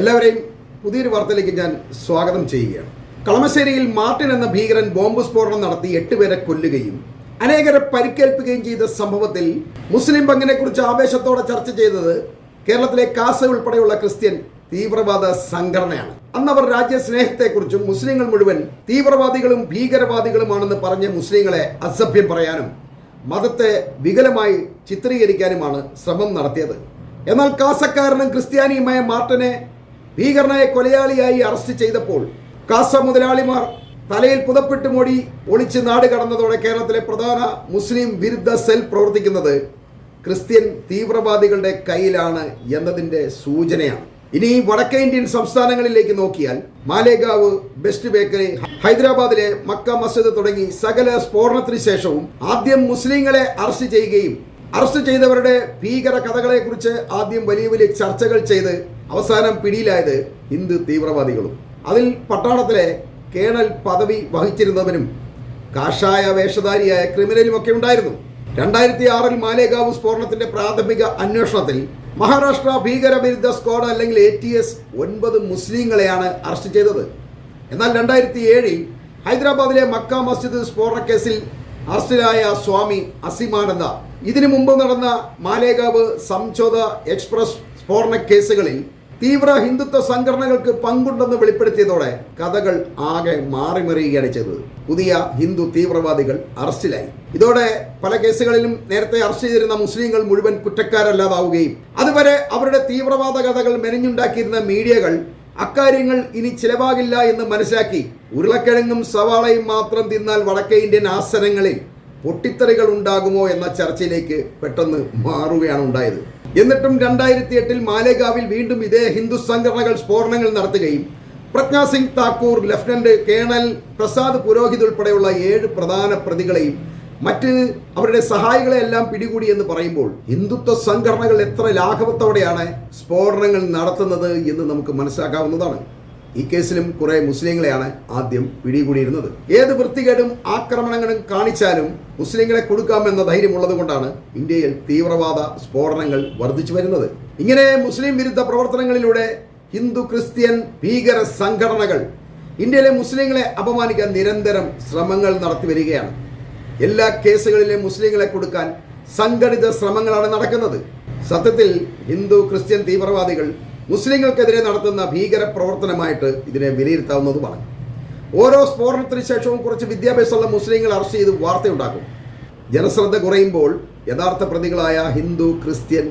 എല്ലാവരെയും പുതിയൊരു വാർത്തയിലേക്ക് ഞാൻ സ്വാഗതം ചെയ്യുകയാണ്. കളമശ്ശേരിയിൽ മാർട്ടിൻ എന്ന ഭീകരൻ ബോംബ് സ്ഫോടനം നടത്തി എട്ടുപേരെ കൊല്ലുകയും അനേകരെ പരിക്കേൽപ്പിക്കുകയും ചെയ്ത സംഭവത്തിൽ മുസ്ലിം പങ്കിനെ കുറിച്ച് ആവേശത്തോടെ ചർച്ച ചെയ്തത് കേരളത്തിലെ കാസ ഉൾപ്പെടെയുള്ള ക്രിസ്ത്യൻ തീവ്രവാദ സംഘടനയാണ്. അന്ന് അന്നവർ രാജ്യസ്നേഹത്തെക്കുറിച്ചും മുസ്ലിങ്ങൾ മുഴുവൻ തീവ്രവാദികളും ഭീകരവാദികളുമാണെന്ന് പറഞ്ഞ് മുസ്ലിങ്ങളെ അസഭ്യം പറയാനും മതത്തെ വികലമായി ചിത്രീകരിക്കാനുമാണ് ശ്രമം നടത്തിയത്. എന്നാൽ കാസക്കാരനും ക്രിസ്ത്യാനിയുമായ മാർട്ടിനെ ഭീകരനായ കൊലയാളിയായി അറസ്റ്റ് ചെയ്തപ്പോൾ കാസ മുതലാളിമാർ തലയിൽ പുതപ്പെട്ട് മൂടി ഒളിച്ച് നാട് കടന്നതോടെ കേരളത്തിലെ പ്രധാന മുസ്ലിം വിരുദ്ധ സെൽ പ്രവർത്തിക്കുന്നത് ക്രിസ്ത്യൻ തീവ്രവാദികളുടെ കയ്യിലാണ് എന്നതിന്റെ സൂചനയാണ്. ഇനി വടക്കേ ഇന്ത്യൻ സംസ്ഥാനങ്ങളിലേക്ക് നോക്കിയാൽ മാലേഗാവ് ബെസ്റ്റ് ബേക്കറി ഹൈദരാബാദിലെ മക്ക മസ്ജിദ് തുടങ്ങി സകല സ്ഫോടനത്തിന് ശേഷവും ആദ്യം മുസ്ലിങ്ങളെ അറസ്റ്റ് ചെയ്യുകയും അറസ്റ്റ് ചെയ്തവരുടെ ഭീകര കഥകളെക്കുറിച്ച് ആദ്യം വലിയ വലിയ ചർച്ചകൾ ചെയ്ത് അവസാനം പിടിയിലായത് ഹിന്ദു തീവ്രവാദികളും. അതിൽ പട്ടാളത്തിലെ കേണൽ പദവി വഹിച്ചിരുന്നവനും കാഷായ വേഷധാരിയായ ക്രിമിനലും ഒക്കെ ഉണ്ടായിരുന്നു. രണ്ടായിരത്തി ആറിൽ മാലേഗാവ് സ്ഫോടനത്തിന്റെ പ്രാഥമിക അന്വേഷണത്തിൽ മഹാരാഷ്ട്ര ഭീകരവിരുദ്ധ സ്ക്വാഡ് അല്ലെങ്കിൽ എ ടി എസ് ഒൻപത് മുസ്ലിങ്ങളെയാണ് അറസ്റ്റ് ചെയ്തത്. എന്നാൽ രണ്ടായിരത്തി ഏഴിൽ ഹൈദരാബാദിലെ മക്ക മസ്ജിദ് സ്ഫോടന കേസിൽ അറസ്റ്റിലായ സ്വാമി അസിമാനന്ദ ഇതിനു മുമ്പ് നടന്ന മാലേഗാവ് സംചോദ എക്സ്പ്രസ് സ്ഫോടന കേസുകളിൽ തീവ്ര ഹിന്ദുത്വ സംഘടനകൾക്ക് പങ്കുണ്ടെന്ന് വെളിപ്പെടുത്തിയതോടെ കഥകൾ ആകെ മാറിമറിയുകയാണ് ചെയ്തത്. പുതിയ ഹിന്ദു തീവ്രവാദികൾ അറസ്റ്റിലായി. ഇതോടെ പല കേസുകളിലും നേരത്തെ അറസ്റ്റ് ചെയ്തിരുന്ന മുസ്ലിങ്ങൾ മുഴുവൻ കുറ്റക്കാരല്ലാതാവുകയും അതുവരെ അവരുടെ തീവ്രവാദ കഥകൾ മെനഞ്ഞുണ്ടാക്കിയിരുന്ന മീഡിയകൾ അക്കാര്യങ്ങൾ ഇനി ചിലവാകില്ല എന്ന് മനസ്സിലാക്കി ഉരുളക്കിഴങ്ങും സവാളയും മാത്രം തിന്നാൽ വടക്കേ ഇന്ത്യൻ ആസനങ്ങളിൽ പൊട്ടിത്തെറികൾ ഉണ്ടാകുമോ എന്ന ചർച്ചയിലേക്ക് പെട്ടെന്ന് മാറുകയാണ് ഉണ്ടായത്. എന്നിട്ടും രണ്ടായിരത്തി എട്ടിൽ മാലേഗാവിൽ വീണ്ടും ഇതേ ഹിന്ദു സംഘടനകൾ സ്ഫോടനങ്ങൾ നടത്തുകയും പ്രജ്ഞാ സിംഗ് താക്കൂർ ലഫ്റ്റനന്റ് കേണൽ പ്രസാദ് പുരോഹിത് ഉൾപ്പെടെയുള്ള ഏഴ് പ്രധാന പ്രതികളെയും മറ്റ് അവരുടെ സഹായികളെ എല്ലാം പിടികൂടി എന്ന് പറയുമ്പോൾ ഹിന്ദുത്വ സംഘടനകൾ എത്ര ലാഘവത്തോടെയാണ് സ്ഫോടനങ്ങൾ നടത്തുന്നത് എന്ന് നമുക്ക് മനസ്സിലാക്കാവുന്നതാണ്. ഈ കേസിലും കുറെ മുസ്ലിങ്ങളെയാണ് ആദ്യം പിടികൂടിയിരുന്നത്. ഏത് വൃത്തികേടും ആക്രമണങ്ങളും കാണിച്ചാലും മുസ്ലിങ്ങളെ കൊടുക്കാമെന്ന ധൈര്യമുള്ളത് കൊണ്ടാണ് ഇന്ത്യയിൽ തീവ്രവാദ സ്ഫോടനങ്ങൾ വർദ്ധിച്ചു വരുന്നത്. ഇങ്ങനെ മുസ്ലിം വിരുദ്ധ പ്രവർത്തനങ്ങളിലൂടെ ഹിന്ദു ക്രിസ്ത്യൻ ഭീകര സംഘടനകൾ ഇന്ത്യയിലെ മുസ്ലിങ്ങളെ അപമാനിക്കാൻ നിരന്തരം ശ്രമങ്ങൾ നടത്തി വരികയാണ്. എല്ലാ കേസുകളിലെ മുസ്ലിങ്ങളെ കൊടുക്കാൻ സംഘടിത ശ്രമങ്ങളാണ് നടക്കുന്നത്. സത്യത്തിൽ ഹിന്ദു ക്രിസ്ത്യൻ തീവ്രവാദികൾ മുസ്ലിങ്ങൾക്കെതിരെ നടത്തുന്ന ഭീകര പ്രവർത്തനമായിട്ട് ഇതിനെ വിലയിരുത്താവുന്നതുമാണ് ഓരോ സ്ഫോടനത്തിന് ശേഷവും കുറച്ച് വിദ്യാഭ്യാസമുള്ള മുസ്ലിങ്ങൾ അറസ്റ്റ് ചെയ്ത് വാർത്തയുണ്ടാക്കും. ജനശ്രദ്ധ കുറയുമ്പോൾ യഥാർത്ഥ പ്രതികളായ ഹിന്ദു ക്രിസ്ത്യൻ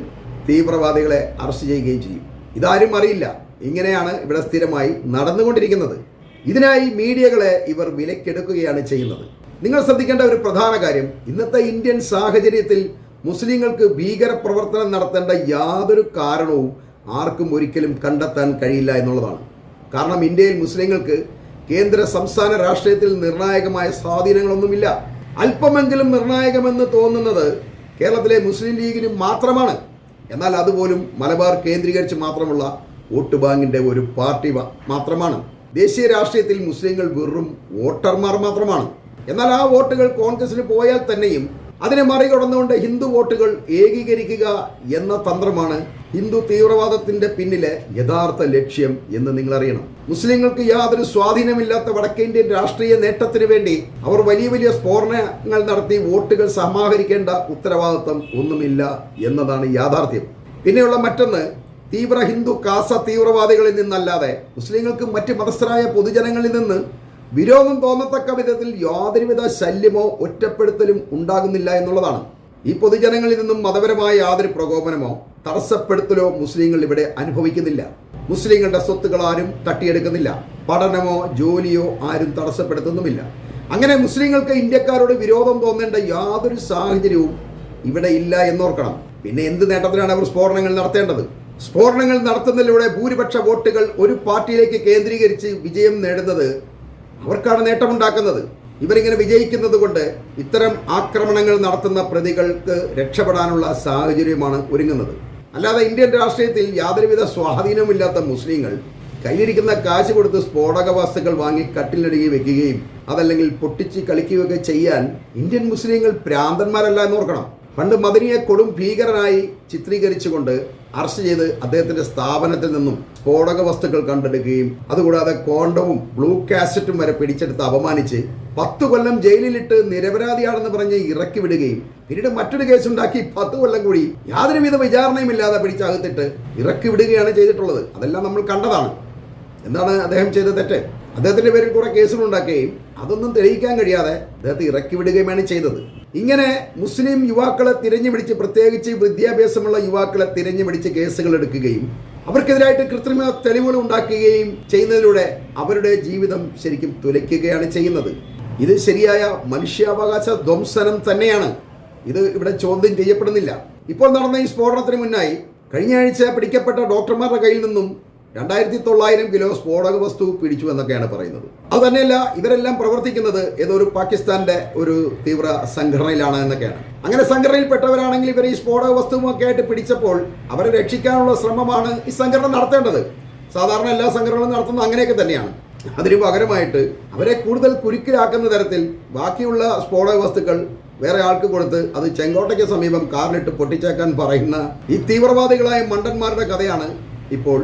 തീവ്രവാദികളെ അറസ്റ്റ് ചെയ്യുകയും ചെയ്യും. ഇതാരും അറിയില്ല. ഇങ്ങനെയാണ് ഇവിടെ സ്ഥിരമായി നടന്നുകൊണ്ടിരിക്കുന്നത്. ഇതിനായി മീഡിയകളെ ഇവർ വിലക്കെടുക്കുകയാണ് ചെയ്യുന്നത്. നിങ്ങൾ ശ്രദ്ധിക്കേണ്ട ഒരു പ്രധാന കാര്യം. ഇന്നത്തെ ഇന്ത്യൻ സാഹചര്യത്തിൽ മുസ്ലിങ്ങൾക്ക് ഭീകര പ്രവർത്തനം നടത്തേണ്ട യാതൊരു കാരണവും ആർക്കും ഒരിക്കലും കണ്ടെത്താൻ കഴിയില്ല എന്നുള്ളതാണ്. കാരണം ഇന്ത്യയിൽ മുസ്ലിങ്ങൾക്ക് കേന്ദ്ര സംസ്ഥാന രാഷ്ട്രീയത്തിൽ നിർണായകമായ സ്വാധീനങ്ങളൊന്നുമില്ല. അല്പമെങ്കിലും നിർണായകമെന്ന് തോന്നുന്നത് കേരളത്തിലെ മുസ്ലിം ലീഗിന് മാത്രമാണ്. എന്നാൽ അതുപോലും മലബാർ കേന്ദ്രീകരിച്ച് മാത്രമുള്ള വോട്ട് ബാങ്കിന്റെ ഒരു പാർട്ടി മാത്രമാണ്. ദേശീയ രാഷ്ട്രീയത്തിൽ മുസ്ലിങ്ങൾ വെറും വോട്ടർമാർ മാത്രമാണ്. എന്നാൽ ആ വോട്ടുകൾ കോൺഗ്രസിന് പോയാൽ തന്നെയും അതിനെ മറികടന്നുകൊണ്ട് ഹിന്ദു വോട്ടുകൾ ഏകീകരിക്കുക എന്ന തന്ത്രമാണ് ഹിന്ദു തീവ്രവാദത്തിന്റെ പിന്നിലെ യഥാർത്ഥ ലക്ഷ്യം എന്ന് നിങ്ങൾ അറിയണം മുസ്ലിങ്ങൾക്ക് യാതൊരു സ്വാധീനമില്ലാത്ത വടക്കേന്ത്യൻ രാഷ്ട്രീയ നേട്ടത്തിന് വേണ്ടി അവർ വലിയ വലിയ സ്ഫോടനങ്ങൾ നടത്തി വോട്ടുകൾ സമാഹരിക്കേണ്ട ഉത്തരവാദിത്വം ഒന്നുമില്ല എന്നതാണ് യാഥാർത്ഥ്യം. പിന്നെയുള്ള മറ്റൊന്ന് തീവ്ര ഹിന്ദു കാസ തീവ്രവാദികളിൽ നിന്നല്ലാതെ മുസ്ലിങ്ങൾക്ക് മറ്റ് മതസ്ഥരായ പൊതുജനങ്ങളിൽ നിന്ന് വിരോധം തോന്നത്തക്ക വിധത്തിൽ യാതൊരുവിധ ശല്യമോ ഒറ്റപ്പെടുത്തലും ഉണ്ടാകുന്നില്ല എന്നുള്ളതാണ്. ഈ പൊതുജനങ്ങളിൽ നിന്നും മതപരമായ യാതൊരു പ്രകോപനമോ തടസ്സപ്പെടുത്തലോ മുസ്ലിങ്ങൾ ഇവിടെ അനുഭവിക്കുന്നില്ല. മുസ്ലിങ്ങളുടെ സ്വത്തുകൾ ആരും തട്ടിയെടുക്കുന്നില്ല. പഠനമോ ജോലിയോ ആരും തടസ്സപ്പെടുത്തുന്നുമില്ല. അങ്ങനെ മുസ്ലിങ്ങൾക്ക് ഇന്ത്യക്കാരോട് വിരോധം തോന്നേണ്ട യാതൊരു സാഹചര്യവും ഇവിടെ ഇല്ല എന്നോർക്കണം. പിന്നെ എന്ത് നേട്ടത്തിലാണ് അവർ സ്ഫോടനങ്ങൾ നടത്തേണ്ടത്? സ്ഫോടനങ്ങൾ നടത്തുന്നതിലൂടെ ഭൂരിപക്ഷ വോട്ടുകൾ ഒരു പാർട്ടിയിലേക്ക് കേന്ദ്രീകരിച്ച് വിജയം നേടുന്നത് അവർക്കാണ് നേട്ടമുണ്ടാക്കുന്നത്. ഇവരിങ്ങനെ വിജയിക്കുന്നത് കൊണ്ട് ഇത്തരം ആക്രമണങ്ങൾ നടത്തുന്ന പ്രതികൾക്ക് രക്ഷപ്പെടാനുള്ള സാഹചര്യമാണ് ഒരുങ്ങുന്നത്. അല്ലാതെ ഇന്ത്യൻ രാഷ്ട്രീയത്തിൽ യാതൊരുവിധ സ്വാധീനവുമില്ലാത്ത മുസ്ലിങ്ങൾ കയ്യിലിരിക്കുന്ന കാശ് കൊടുത്ത് സ്ഫോടക വസ്തുക്കൾ വാങ്ങി കട്ടിലടുകി വെക്കുകയും അതല്ലെങ്കിൽ പൊട്ടിച്ച് കളിക്കുകയൊക്കെ ചെയ്യാൻ ഇന്ത്യൻ മുസ്ലിങ്ങൾ ഭ്രാന്തന്മാരല്ല എന്ന് ഓർക്കണം. പണ്ട് മദനിയെ കൊടും ഭീകരനായി ചിത്രീകരിച്ചുകൊണ്ട് അറസ്റ്റ് ചെയ്ത് അദ്ദേഹത്തിന്റെ സ്ഥാപനത്തിൽ നിന്നും സ്ഫോടക വസ്തുക്കൾ കണ്ടെടുക്കുകയും അതുകൂടാതെ കോണ്ടവും ബ്ലൂ കാസറ്റും വരെ പിടിച്ചെടുത്ത് അപമാനിച്ച് പത്തു കൊല്ലം ജയിലിലിട്ട് നിരപരാധിയാണെന്ന് പറഞ്ഞ് ഇറക്കി വിടുകയും പിന്നീട് മറ്റൊരു കേസ് ഉണ്ടാക്കി പത്ത് കൊല്ലം കൂടി യാതൊരുവിധ വിചാരണയും ഇല്ലാതെ പിടിച്ചകത്തിട്ട് ഇറക്കി വിടുകയാണ് ചെയ്തിട്ടുള്ളത്. അതെല്ലാം നമ്മൾ കണ്ടതാണ്. എന്താണ് അദ്ദേഹം ചെയ്ത തെറ്റ്. അദ്ദേഹത്തിന്റെ പേരിൽ കുറെ കേസുകൾ ഉണ്ടാക്കുകയും അതൊന്നും തെളിയിക്കാൻ കഴിയാതെ അദ്ദേഹത്തെ ഇറക്കി വിടുകയുമാണ് ചെയ്തത്. ഇങ്ങനെ മുസ്ലിം യുവാക്കളെ തിരഞ്ഞു പിടിച്ച് പ്രത്യേകിച്ച് വിദ്യാഭ്യാസമുള്ള യുവാക്കളെ തിരഞ്ഞു പിടിച്ച് കേസുകൾ എടുക്കുകയും അവർക്കെതിരായിട്ട് കൃത്രിമ തെളിവുകൾ ഉണ്ടാക്കുകയും ചെയ്യുന്നതിലൂടെ അവരുടെ ജീവിതം ശരിക്കും തുലയ്ക്കുകയാണ് ചെയ്യുന്നത്. ഇത് ശരിയായ മനുഷ്യാവകാശ ധ്വംസനം തന്നെയാണ്. ഇത് ഇവിടെ ചോദ്യം ചെയ്യപ്പെടുന്നില്ല. ഇപ്പോൾ നടന്ന ഈ സ്ഫോടനത്തിന് മുന്നായി കഴിഞ്ഞ ആഴ്ച പിടിക്കപ്പെട്ട ഡോക്ടർമാരുടെ കയ്യിൽ നിന്നും രണ്ടായിരത്തി തൊള്ളായിരം കിലോ സ്ഫോടക വസ്തു പിടിച്ചു എന്നൊക്കെയാണ് പറയുന്നത്. അത് തന്നെയല്ല ഇവരെല്ലാം പ്രവർത്തിക്കുന്നത് ഏതോ ഒരു പാകിസ്ഥാന്റെ ഒരു തീവ്ര സംഘടനയിലാണ് എന്നൊക്കെയാണ്. അങ്ങനെ സംഘടനയിൽപ്പെട്ടവരാണെങ്കിൽ ഇവർ ഈ സ്ഫോടക വസ്തുവുമൊക്കെ ആയിട്ട് പിടിച്ചപ്പോൾ അവരെ രക്ഷിക്കാനുള്ള ശ്രമമാണ് ഈ സംഘടന നടത്തേണ്ടത്. സാധാരണ എല്ലാ സംഘടനകളും നടത്തുന്നത് അങ്ങനെയൊക്കെ തന്നെയാണ്. അതിനു പകരമായിട്ട് അവരെ കൂടുതൽ കുരുക്കിലാക്കുന്ന തരത്തിൽ ബാക്കിയുള്ള സ്ഫോടക വസ്തുക്കൾ വേറെ ആൾക്ക് കൊടുത്ത് അത് ചെങ്കോട്ടയ്ക്ക് സമീപം കാറിലിട്ട് പൊട്ടിച്ചേക്കാൻ പറയുന്ന ഈ തീവ്രവാദികളായ മണ്ടന്മാരുടെ കഥയാണ് ഇപ്പോൾ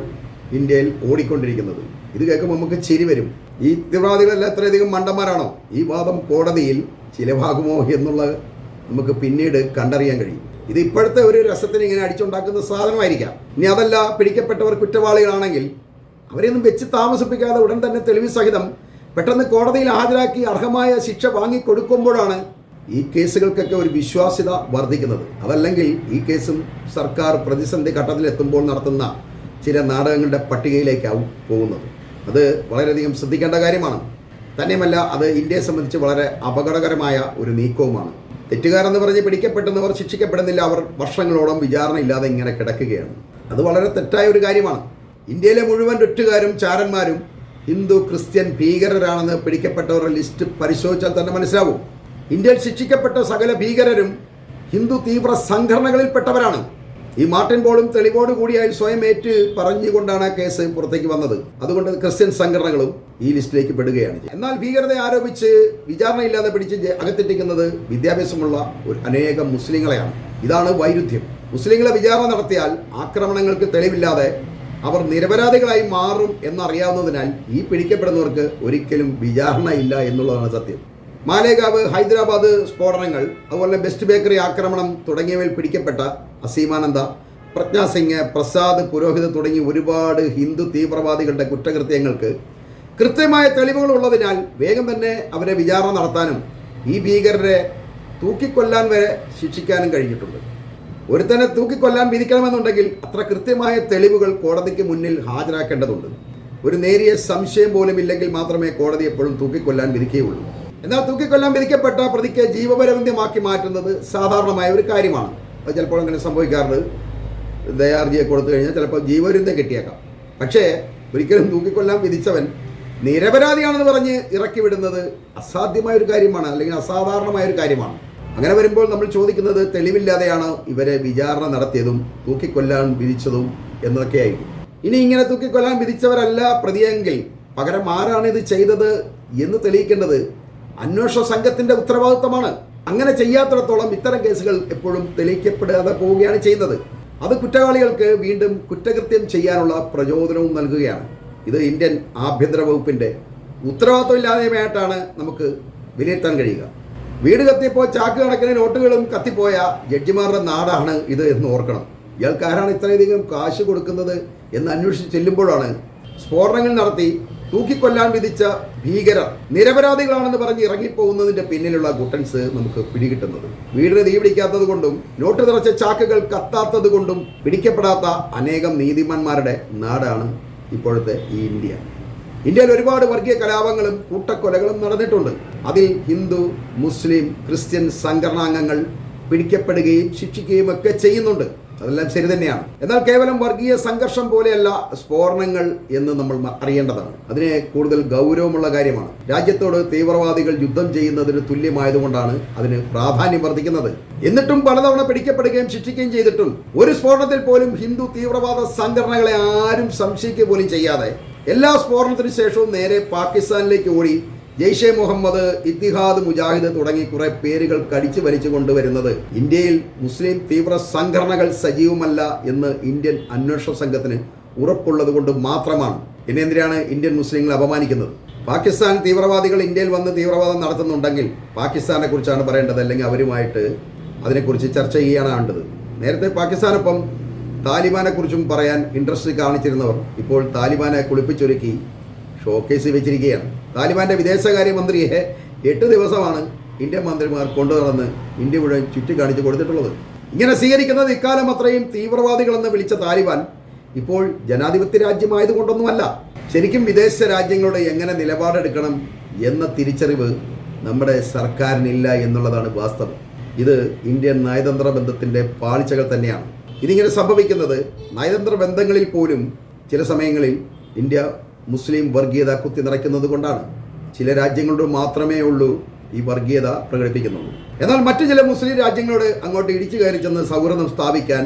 ഇന്ത്യയിൽ ഓടിക്കൊണ്ടിരിക്കുന്നത്. ഇത് കേൾക്കുമ്പോൾ നമുക്ക് ചിരി വരും. ഈ തീവ്രവാദികളെല്ലാം എത്രയധികം മണ്ടന്മാരാണോ? ഈ വാദം കോടതിയിൽ ചിലവാകുമോ എന്നുള്ളത് നമുക്ക് പിന്നീട് കണ്ടറിയാൻ കഴിയും. ഇത് ഇപ്പോഴത്തെ ഒരു രസത്തിന് ഇങ്ങനെ അടിച്ചുണ്ടാക്കുന്ന സാധനമായിരിക്കാം. ഇനി അതല്ല പിടിക്കപ്പെട്ടവർ കുറ്റവാളികളാണെങ്കിൽ അവരെയൊന്നും വെച്ച് താമസിപ്പിക്കാതെ ഉടൻ തന്നെ തെളിവ് സഹിതം പെട്ടെന്ന് കോടതിയിൽ ഹാജരാക്കി അർഹമായ ശിക്ഷ വാങ്ങിക്കൊടുക്കുമ്പോഴാണ് ഈ കേസുകൾക്കൊക്കെ ഒരു വിശ്വാസ്യത വർദ്ധിക്കുന്നത്. അതല്ലെങ്കിൽ ഈ കേസും സർക്കാർ പ്രതിസന്ധി ഘട്ടത്തിലെത്തുമ്പോൾ നടത്തുന്ന ചില നാടകങ്ങളുടെ പട്ടികയിലേക്കാവും പോകുന്നത്. അത് വളരെയധികം ശ്രദ്ധിക്കേണ്ട കാര്യമാണ്. തന്നെയുമല്ല അത് ഇന്ത്യയെ സംബന്ധിച്ച് വളരെ അപകടകരമായ ഒരു നീക്കവുമാണ്. തെറ്റുകാരെന്ന് പറഞ്ഞ് പിടിക്കപ്പെട്ടെന്നവർ ശിക്ഷിക്കപ്പെടുന്നില്ല. അവർ വർഷങ്ങളോളം വിചാരണ ഇല്ലാതെ ഇങ്ങനെ കിടക്കുകയാണ്. അത് വളരെ തെറ്റായ ഒരു കാര്യമാണ്. ഇന്ത്യയിലെ മുഴുവൻ തെറ്റുകാരും ചാരന്മാരും ഹിന്ദു ക്രിസ്ത്യൻ ഭീകരരാണെന്ന് പിടിക്കപ്പെട്ടവരുടെ ലിസ്റ്റ് പരിശോധിച്ചാൽ തന്നെ മനസ്സിലാവും. ഇന്ത്യയിൽ ശിക്ഷിക്കപ്പെട്ട സകല ഭീകരരും ഹിന്ദു തീവ്ര സംഘടനകളിൽപ്പെട്ടവരാണ്. ഈ മാർട്ടിൻ പോളും തെളിവോട് കൂടിയായി സ്വയം ഏറ്റ് പറഞ്ഞുകൊണ്ടാണ് ആ കേസ് പുറത്തേക്ക് വന്നത്. അതുകൊണ്ട് ക്രിസ്ത്യൻ സംഘടനകളും ഈ ലിസ്റ്റിലേക്ക് പെടുകയാണ് എന്നാൽ ഭീകരതയെ ആരോപിച്ച് വിചാരണയില്ലാതെ പിടിച്ച് അകത്തിട്ടിരിക്കുന്നത് വിദ്യാഭ്യാസമുള്ള ഒരു അനേകം മുസ്ലിങ്ങളെയാണ്. ഇതാണ് വൈരുദ്ധ്യം. മുസ്ലിങ്ങളെ വിചാരണ നടത്തിയാൽ ആക്രമണങ്ങൾക്ക് തെളിവില്ലാതെ അവർ നിരപരാധികളായി മാറും എന്നറിയാവുന്നതിനാൽ ഈ പിടിക്കപ്പെടുന്നവർക്ക് ഒരിക്കലും വിചാരണ ഇല്ല എന്നുള്ളതാണ് സത്യം. മാലേഗാവ് ഹൈദരാബാദ് സ്ഫോടനങ്ങൾ അതുപോലെ ബെസ്റ്റ് ബേക്കറി ആക്രമണം തുടങ്ങിയവയിൽ പിടിക്കപ്പെട്ട അസീമാനന്ദ പ്രജ്ഞാ സിംഗ് പ്രസാദ് പുരോഹിത് തുടങ്ങി ഒരുപാട് ഹിന്ദു തീവ്രവാദികളുടെ കുറ്റകൃത്യങ്ങൾക്ക് കൃത്യമായ തെളിവുകൾ ഉള്ളതിനാൽ വേഗം തന്നെ അവരെ വിചാരണ നടത്താനും ഈ ഭീകരരെ തൂക്കിക്കൊല്ലാൻ വരെ ശിക്ഷിക്കാനും കഴിഞ്ഞിട്ടുണ്ട്. ഒരുത്തനെ തൂക്കിക്കൊല്ലാൻ വിധിക്കണമെന്നുണ്ടെങ്കിൽ അത്ര കൃത്യമായ തെളിവുകൾ കോടതിക്ക് മുന്നിൽ ഹാജരാക്കേണ്ടതുണ്ട്. ഒരു നേരിയ സംശയം പോലും ഇല്ലെങ്കിൽ മാത്രമേ കോടതി എപ്പോഴും തൂക്കിക്കൊല്ലാൻ വിധിക്കുകയുള്ളൂ. എന്നാൽ തൂക്കിക്കൊല്ലാൻ വിധിക്കപ്പെട്ട പ്രതിക്ക് ജീവപര്യന്തമാക്കി മാറ്റുന്നത് സാധാരണമായ ഒരു കാര്യമാണ്. അത് ചിലപ്പോൾ അങ്ങനെ സംഭവിക്കാറുണ്ട്. ദയാർജിയെ കൊടുത്തു കഴിഞ്ഞാൽ ചിലപ്പോൾ ജീവപര്യന്തം കിട്ടിയേക്കാം. പക്ഷേ ഒരിക്കലും തൂക്കിക്കൊല്ലാൻ വിധിച്ചവൻ നിരപരാധിയാണെന്ന് പറഞ്ഞ് ഇറക്കി വിടുന്നത് അസാധ്യമായ ഒരു കാര്യമാണ് അല്ലെങ്കിൽ അസാധാരണമായ ഒരു കാര്യമാണ്. അങ്ങനെ വരുമ്പോൾ നമ്മൾ ചോദിക്കുന്നത് തെളിവില്ലാതെയാണ് ഇവരെ വിചാരണ നടത്തിയതും തൂക്കിക്കൊല്ലാൻ വിധിച്ചതും എന്നൊക്കെയായിരിക്കും. ഇനി ഇങ്ങനെ തൂക്കിക്കൊല്ലാൻ വിധിച്ചവരല്ല പ്രതിയെങ്കിൽ പകരം ആരാണ് ഇത് ചെയ്തത് എന്ന് തെളിയിക്കേണ്ടത് അന്വേഷണ സംഘത്തിന്റെ ഉത്തരവാദിത്തമാണ്. അങ്ങനെ ചെയ്യാത്തിടത്തോളം ഇത്തരം കേസുകൾ എപ്പോഴും തെളിയിക്കപ്പെടാതെ പോവുകയാണ് ചെയ്യുന്നത്. അത് കുറ്റവാളികൾക്ക് വീണ്ടും കുറ്റകൃത്യം ചെയ്യാനുള്ള പ്രചോദനവും നൽകുകയാണ്. ഇത് ഇന്ത്യൻ ആഭ്യന്തര വകുപ്പിന്റെ ഉത്തരവാദിത്വമില്ലാതെയുമായിട്ടാണ് നമുക്ക് വിലയിരുത്താൻ കഴിയുക. വീട് കത്തിയപ്പോൾ ചാക്ക് കണക്കിന് നോട്ടുകളും കത്തിപ്പോയ ജഡ്ജിമാരുടെ നാടാണ് ഇത് എന്ന് ഓർക്കണം. ഇയാൾക്ക് ആരാണ് ഇത്രയധികം കാശ് കൊടുക്കുന്നത് എന്ന് അന്വേഷിച്ച് ചെല്ലുമ്പോഴാണ് സ്ഫോടനങ്ങൾ നടത്തി തൂക്കിക്കൊല്ലാൻ വിധിച്ച ഭീകരർ നിരപരാധികളാണെന്ന് പറഞ്ഞ് ഇറങ്ങിപ്പോകുന്നതിന്റെ പിന്നിലുള്ള ഗുട്ടൻസ് നമുക്ക് പിടികിട്ടുന്നത്. വീടിന് തീ പിടിക്കാത്തത് കൊണ്ടും നോട്ട് നിറച്ച ചാക്കുകൾ കത്താത്തത് കൊണ്ടും പിടിക്കപ്പെടാത്ത അനേകം നീതിമാന്മാരുടെ നാടാണ് ഇപ്പോഴത്തെ ഈ ഇന്ത്യ. ഇന്ത്യയിൽ ഒരുപാട് വർഗീയ കലാപങ്ങളും കൂട്ടക്കൊലകളും നടന്നിട്ടുണ്ട്. അതിൽ ഹിന്ദു മുസ്ലിം ക്രിസ്ത്യൻ സംഘടനാംഗങ്ങൾ പിടിക്കപ്പെടുകയും ശിക്ഷിക്കുകയും ഒക്കെ ചെയ്യുന്നുണ്ട്. അതെല്ലാം ശരി തന്നെയാണ്. എന്നാൽ കേവലം വർഗീയ സംഘർഷം പോലെയല്ല സ്ഫോടനങ്ങൾ എന്ന് നമ്മൾ അറിയേണ്ടതാണ്. അതിന് കൂടുതൽ ഗൗരവമുള്ള കാര്യമാണ്. രാജ്യത്തോട് തീവ്രവാദികൾ യുദ്ധം ചെയ്യുന്നതിന് തുല്യമായതുകൊണ്ടാണ് അതിന് പ്രാധാന്യം വർദ്ധിക്കുന്നത്. എന്നിട്ടും പലതവണ പിടിക്കപ്പെടുകയും ശിക്ഷിക്കുകയും ചെയ്തിട്ടും ഒരു സ്ഫോടനത്തിൽ പോലും ഹിന്ദു തീവ്രവാദ സംഘടനകളെ ആരും സംശയിക്കുക പോലും ചെയ്യാതെ എല്ലാ സ്ഫോടനത്തിനു ശേഷവും നേരെ പാകിസ്ഥാനിലേക്ക് ഓടി ജെയ്ഷെ മുഹമ്മദ് ഇത്തിഹാദ് മുജാഹിദ് തുടങ്ങി കുറെ പേരുകൾ കടിച്ചു വലിച്ചു കൊണ്ടുവരുന്നത് ഇന്ത്യയിൽ മുസ്ലിം തീവ്ര സംഘടനകൾ സജീവമല്ല എന്ന് ഇന്ത്യൻ അന്വേഷണ സംഘത്തിന് ഉറപ്പുള്ളത് കൊണ്ട് മാത്രമാണ്. പിന്നെ ഇന്ത്യൻ മുസ്ലിങ്ങളെ അപമാനിക്കുന്നത്? പാകിസ്ഥാൻ തീവ്രവാദികൾ ഇന്ത്യയിൽ വന്ന് തീവ്രവാദം നടത്തുന്നുണ്ടെങ്കിൽ പാകിസ്ഥാനെ കുറിച്ചാണ് പറയേണ്ടത് അല്ലെങ്കിൽ അവരുമായിട്ട് അതിനെക്കുറിച്ച് ചർച്ച ചെയ്യുകയാണ് വേണ്ടത്. നേരത്തെ പാകിസ്ഥാനൊപ്പം താലിബാനെ കുറിച്ചും പറയാൻ ഇൻട്രസ്റ്റ് കാണിച്ചിരുന്നവർ ഇപ്പോൾ താലിബാനെ കുളിപ്പിച്ചൊരുക്കി ഷോക്കേസ് വെച്ചിരിക്കുകയാണ്. താലിബാന്റെ വിദേശകാര്യമന്ത്രിയെ എട്ട് ദിവസമാണ് ഇന്ത്യൻ മന്ത്രിമാർ കൊണ്ടുനടന്ന് ഇന്ത്യ മുഴുവൻ ചുറ്റിക്കാണിച്ച് കൊടുത്തിട്ടുള്ളത്. ഇങ്ങനെ സ്വീകരിക്കുന്നത് ഇക്കാലം അത്രയും തീവ്രവാദികളെന്ന് വിളിച്ച താലിബാൻ ഇപ്പോൾ ജനാധിപത്യ രാജ്യമായതുകൊണ്ടൊന്നുമല്ല. ശരിക്കും വിദേശ രാജ്യങ്ങളോട് എങ്ങനെ നിലപാടെടുക്കണം എന്ന തിരിച്ചറിവ് നമ്മുടെ സർക്കാരിനില്ല എന്നുള്ളതാണ് വാസ്തവം. ഇത് ഇന്ത്യൻ നയതന്ത്ര ബന്ധത്തിന്റെ പാളിച്ചകൾ തന്നെയാണ്. ഇതിങ്ങനെ സംഭവിക്കുന്നത് നയതന്ത്ര ബന്ധങ്ങളിൽ പോലും ചില സമയങ്ങളിൽ ഇന്ത്യ മുസ്ലിം വർഗീയത കുത്തി നിറയ്ക്കുന്നത് കൊണ്ടാണ്. ചില രാജ്യങ്ങളോട് മാത്രമേ ഉള്ളൂ ഈ വർഗീയത പ്രകടിപ്പിക്കുന്നുള്ളൂ. എന്നാൽ മറ്റു ചില മുസ്ലിം രാജ്യങ്ങളോട് അങ്ങോട്ട് ഇടിച്ചു കയറി ചെന്ന് സൗഹൃദം സ്ഥാപിക്കാൻ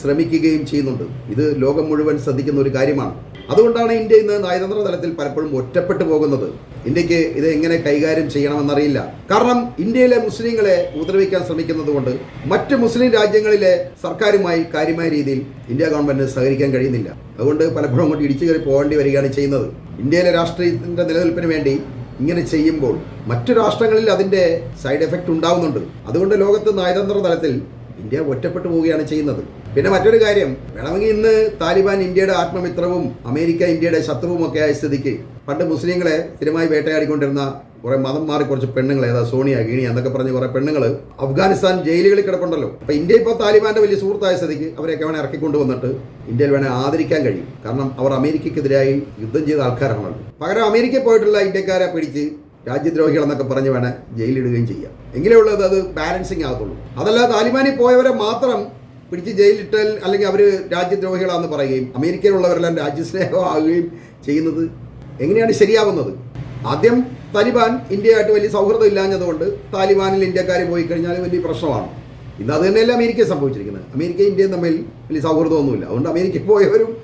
ശ്രമിക്കുകയും ചെയ്യുന്നുണ്ട്. ഇത് ലോകം മുഴുവൻ ശ്രദ്ധിക്കുന്ന ഒരു കാര്യമാണ്. അതുകൊണ്ടാണ് ഇന്ത്യ ഇന്ന് നയതന്ത്ര തലത്തിൽ പലപ്പോഴും ഒറ്റപ്പെട്ടു പോകുന്നത്. ഇന്ത്യയ്ക്ക് ഇത് എങ്ങനെ കൈകാര്യം ചെയ്യണമെന്നറിയില്ല. കാരണം ഇന്ത്യയിലെ മുസ്ലിങ്ങളെ ഉപദ്രവിക്കാൻ ശ്രമിക്കുന്നത് കൊണ്ട് മറ്റ് മുസ്ലിം രാജ്യങ്ങളിലെ സർക്കാരുമായി കാര്യമായ രീതിയിൽ ഇന്ത്യ ഗവൺമെന്റിന് സഹകരിക്കാൻ കഴിയുന്നില്ല. അതുകൊണ്ട് പലപ്പോഴും അങ്ങോട്ട് ഇടിച്ചു കയറി പോകേണ്ടി വരികയാണ് ചെയ്യുന്നത്. ഇന്ത്യയിലെ രാഷ്ട്രീയത്തിന്റെ നിലനിൽപ്പിന് വേണ്ടി ഇങ്ങനെ ചെയ്യുമ്പോൾ മറ്റു രാഷ്ട്രങ്ങളിൽ അതിന്റെ സൈഡ് എഫക്റ്റ് ഉണ്ടാവുന്നുണ്ട്. അതുകൊണ്ട് ലോകത്ത് നയതന്ത്ര തലത്തിൽ ഇന്ത്യ ഒറ്റപ്പെട്ടു പോവുകയാണ് ചെയ്യുന്നത്. പിന്നെ മറ്റൊരു കാര്യം വേണമെങ്കിൽ ഇന്ന് താലിബാൻ ഇന്ത്യയുടെ ആത്മമിത്രവും അമേരിക്ക ഇന്ത്യയുടെ ശത്രുവും ഒക്കെ ആയ സ്ഥിതിക്ക് പണ്ട് മുസ്ലിങ്ങളെ സ്ഥിരമായി വേട്ടയാടിക്കൊണ്ടിരുന്ന കുറെ മതം മാറി കുറച്ച് പെണ്ണുങ്ങൾ ഏതാ സോണിയ ഗീണി എന്നൊക്കെ പറഞ്ഞ് കുറെ പെണ്ണുങ്ങൾ അഫ്ഗാനിസ്ഥാൻ ജയിലുകളിൽ കിടപ്പുണ്ടല്ലോ. അപ്പൊ ഇന്ത്യ ഇപ്പോൾ താലിബാന്റെ വലിയ സുഹൃത്തായ സ്ഥിതിക്ക് അവരെയൊക്കെ വേണേൽ ഇറക്കിക്കൊണ്ട് വന്നിട്ട് ഇന്ത്യയിൽ വേണേൽ ആദരിക്കാൻ കഴിയും. കാരണം അവർ അമേരിക്കക്കെതിരായി യുദ്ധം ചെയ്ത ആൾക്കാരാണല്ലോ പകരം അമേരിക്കയിൽ പോയിട്ടുള്ള ഇന്ത്യക്കാരെ പിടിച്ച് രാജ്യദ്രോഹികൾ എന്നൊക്കെ പറഞ്ഞ് വേണേൽ ജയിലിടുകയും ചെയ്യാം. എങ്കിലേ ഉള്ളത് അത് ബാലൻസിങ് ആകത്തുള്ളൂ. അതല്ല താലിബാനിൽ പോയവരെ മാത്രം പിടിച്ച് ജയിലിട്ടാൽ അല്ലെങ്കിൽ അവർ രാജ്യദ്രോഹികളാണെന്ന് പറയുകയും അമേരിക്കയിലുള്ളവരെല്ലാം രാജ്യസ്നേഹമാകുകയും ചെയ്യുന്നത് എങ്ങനെയാണ് ശരിയാവുന്നത്? ആദ്യം താലിബാൻ ഇന്ത്യയായിട്ട് വലിയ സൗഹൃദം ഇല്ലാഞ്ഞതുകൊണ്ട് താലിബാനിൽ ഇന്ത്യക്കാർ പോയി കഴിഞ്ഞാൽ വലിയ പ്രശ്നമാണ്. ഇന്ന് അത് തന്നെയല്ല അമേരിക്കയിൽ സംഭവിച്ചിരിക്കുന്നത്. അമേരിക്ക ഇന്ത്യയും തമ്മിൽ വലിയ സൗഹൃദമൊന്നുമില്ല. അതുകൊണ്ട് അമേരിക്കയിൽ പോയവരും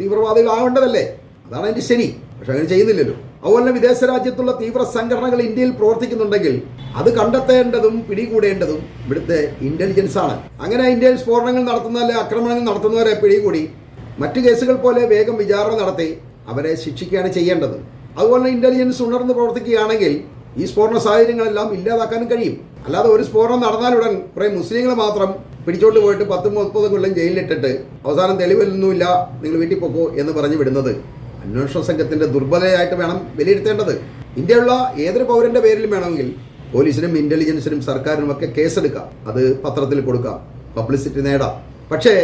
തീവ്രവാദികളാവേണ്ടതല്ലേ? അതാണ് അതിന്റെ ശരി. പക്ഷെ അങ്ങനെ ചെയ്യുന്നില്ലല്ലോ. അതുപോലെ വിദേശ രാജ്യത്തുള്ള തീവ്ര സംഘടനകൾ ഇന്ത്യയിൽ പ്രവർത്തിക്കുന്നുണ്ടെങ്കിൽ അത് കണ്ടെത്തേണ്ടതും പിടികൂടേണ്ടതും ഇവിടുത്തെ ഇന്റലിജൻസ് ആണ്. അങ്ങനെ ഇന്ത്യയിൽ സ്ഫോടനങ്ങൾ നടത്തുന്ന അല്ലെ ആക്രമണങ്ങൾ നടത്തുന്നവരെ പിടികൂടി മറ്റു കേസുകൾ പോലെ വേഗം വിചാരണ നടത്തി അവരെ ശിക്ഷിക്കുകയാണ് ചെയ്യേണ്ടത്. അതുപോലെ ഇന്റലിജൻസ് ഉണർന്ന് പ്രവർത്തിക്കുകയാണെങ്കിൽ ഈ സ്ഫോടന സാഹചര്യങ്ങളെല്ലാം ഇല്ലാതാക്കാനും കഴിയും. അല്ലാതെ ഒരു സ്ഫോടനം നടന്നാലുടൻ കുറെ മുസ്ലിങ്ങൾ മാത്രം പിടിച്ചോണ്ട് പോയിട്ട് പത്ത് മുപ്പത് കൊല്ലം ജയിലിലിട്ടിട്ട് അവസാനം തെളിവൊന്നുമില്ല നിങ്ങൾ വീട്ടിൽ പോക്കോ എന്ന് പറഞ്ഞു വിടുന്നത്. അന്വേഷണ സംഘത്തിന്റെ ദുർബലയായിട്ട് വേണം വിലയിരുത്തേണ്ടത്. ഇന്ത്യയുള്ള ഏതൊരു പൗരന്റെ പേരിലും വേണമെങ്കിൽ പോലീസിനും ഇന്റലിജൻസിനും സർക്കാരിനും ഒക്കെ കേസെടുക്കാം. അത് പത്രത്തിൽ കൊടുക്കാം പബ്ലിസിറ്റി നേടാം. പക്ഷേ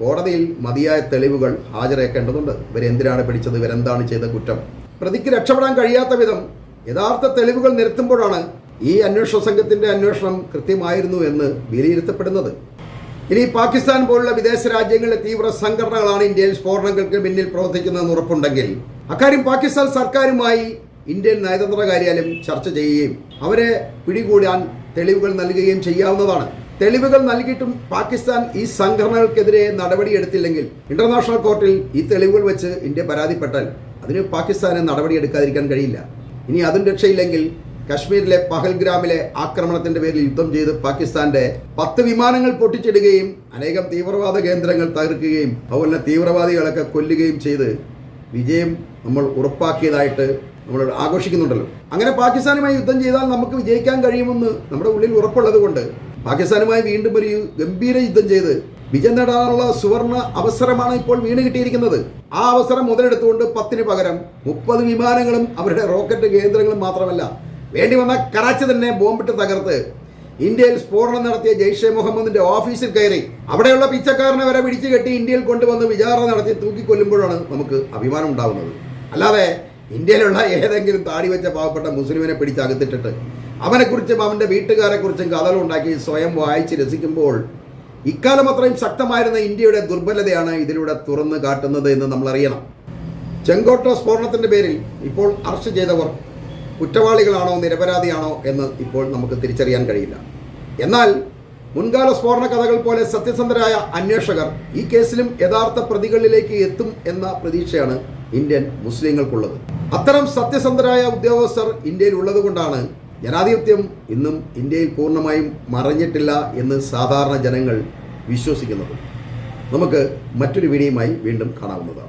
കോടതിയിൽ മതിയായ തെളിവുകൾ ഹാജരാക്കേണ്ടതുണ്ട്. ഇവരെന്തിനാണ് പിടിച്ചത്? ഇവരെന്താണ് ചെയ്ത കുറ്റം? പ്രതിക്ക് രക്ഷപ്പെടാൻ കഴിയാത്ത വിധം യഥാർത്ഥ തെളിവുകൾ നിരത്തുമ്പോഴാണ് ഈ അന്വേഷണ സംഘത്തിന്റെ അന്വേഷണം കൃത്യമായിരുന്നു എന്ന് വിലയിരുത്തപ്പെടുന്നത്. ഇനി പാകിസ്ഥാൻ പോലുള്ള വിദേശ രാജ്യങ്ങളിലെ തീവ്ര സംഘടനകളാണ് ഇന്ത്യയിൽ സ്ഫോടനങ്ങൾക്ക് പിന്നിൽ പ്രവർത്തിക്കുന്നതെന്ന് ഉറപ്പുണ്ടെങ്കിൽ അക്കാര്യം പാകിസ്ഥാൻ സർക്കാരുമായി ഇന്ത്യൻ നയതന്ത്ര കാര്യാലയം ചർച്ച ചെയ്യുകയും അവരെ പിടികൂടാൻ തെളിവുകൾ നൽകുകയും ചെയ്യാവുന്നതാണ്. തെളിവുകൾ നൽകിയിട്ടും പാകിസ്ഥാൻ ഈ സംഘടനകൾക്കെതിരെ നടപടിയെടുത്തില്ലെങ്കിൽ ഇന്റർനാഷണൽ കോർട്ടിൽ ഈ തെളിവുകൾ വെച്ച് ഇന്ത്യ പരാതിപ്പെട്ടാൽ അതിന് പാകിസ്ഥാന് നടപടിയെടുക്കാതിരിക്കാൻ കഴിയില്ല. ഇനി അതും രക്ഷയില്ലെങ്കിൽ കശ്മീരിലെ പഹൽഗ്രാമിലെ ആക്രമണത്തിന്റെ പേരിൽ യുദ്ധം ചെയ്ത് പാകിസ്ഥാന്റെ പത്ത് വിമാനങ്ങൾ പൊട്ടിച്ചിടുകയും അനേകം തീവ്രവാദ കേന്ദ്രങ്ങൾ തകർക്കുകയും അതുപോലെ തീവ്രവാദികളൊക്കെ കൊല്ലുകയും ചെയ്ത് വിജയം നമ്മൾ ഉറപ്പാക്കിയതായിട്ട് നമ്മൾ ആഘോഷിക്കുന്നുണ്ടല്ലോ. അങ്ങനെ പാകിസ്ഥാനുമായി യുദ്ധം ചെയ്താൽ നമുക്ക് വിജയിക്കാൻ കഴിയുമെന്ന് നമ്മുടെ ഉള്ളിൽ ഉറപ്പുള്ളത് കൊണ്ട് പാകിസ്ഥാനുമായി വീണ്ടും ഒരു ഗംഭീര യുദ്ധം ചെയ്ത് വിജയം നേടാനുള്ള സുവർണ അവസരമാണ് ഇപ്പോൾ വീണ് കിട്ടിയിരിക്കുന്നത്. ആ അവസരം മുതലെടുത്തുകൊണ്ട് പത്തിന് പകരം മുപ്പത് വിമാനങ്ങളും അവരുടെ റോക്കറ്റ് കേന്ദ്രങ്ങളും മാത്രമല്ല വേണ്ടി വന്ന കറാച്ചി തന്നെ ബോംബിട്ട് തകർത്ത് ഇന്ത്യയിൽ സ്ഫോടനം നടത്തിയ ജെയ്ഷെ മുഹമ്മദിന്റെ ഓഫീസിൽ കയറി. അവിടെയുള്ള പിച്ചക്കാരനെ വരെ പിടിച്ചു കെട്ടി ഇന്ത്യയിൽ കൊണ്ടുവന്ന് വിചാരണ നടത്തി തൂക്കിക്കൊല്ലുമ്പോഴാണ് നമുക്ക് അഭിമാനം ഉണ്ടാവുന്നത്. അല്ലാതെ ഇന്ത്യയിലുള്ള ഏതെങ്കിലും താടി വെച്ച പാവപ്പെട്ട മുസ്ലിമിനെ പിടിച്ച് അകത്തിട്ടിട്ട് അവനെക്കുറിച്ചും അവന്റെ വീട്ടുകാരെക്കുറിച്ചും കഥകളുണ്ടാക്കി സ്വയം വായിച്ച് രസിക്കുമ്പോൾ ഇക്കാലം അത്രയും ശക്തമായിരുന്ന ഇന്ത്യയുടെ ദുർബലതയാണ് ഇതിലൂടെ തുറന്നു കാട്ടുന്നത് എന്ന് നമ്മൾ അറിയണം ചെങ്കോട്ട സ്ഫോടനത്തിന്റെ പേരിൽ ഇപ്പോൾ അറസ്റ്റ് ചെയ്തവർ കുറ്റവാളികളാണോ നിരപരാധിയാണോ എന്ന് ഇപ്പോൾ നമുക്ക് തിരിച്ചറിയാൻ കഴിയില്ല. എന്നാൽ മുൻകാല സ്ഫോടന കഥകൾ പോലെ സത്യസന്ധരായ അന്വേഷകർ ഈ കേസിലും യഥാർത്ഥ പ്രതികളിലേക്ക് എത്തും എന്ന പ്രതീക്ഷയാണ് ഇന്ത്യൻ മുസ്ലിങ്ങൾക്കുള്ളത്. അത്തരം സത്യസന്ധരായ ഉദ്യോഗസ്ഥർ ഇന്ത്യയിൽ ഉള്ളതുകൊണ്ടാണ് ജനാധിപത്യം ഇന്നും ഇന്ത്യയിൽ പൂർണമായും മറഞ്ഞിട്ടില്ല എന്ന് സാധാരണ ജനങ്ങൾ വിശ്വസിക്കുന്നത്. നമുക്ക് മറ്റൊരു വീഡിയോയുമായി വീണ്ടും കാണാവുന്നതാണ്.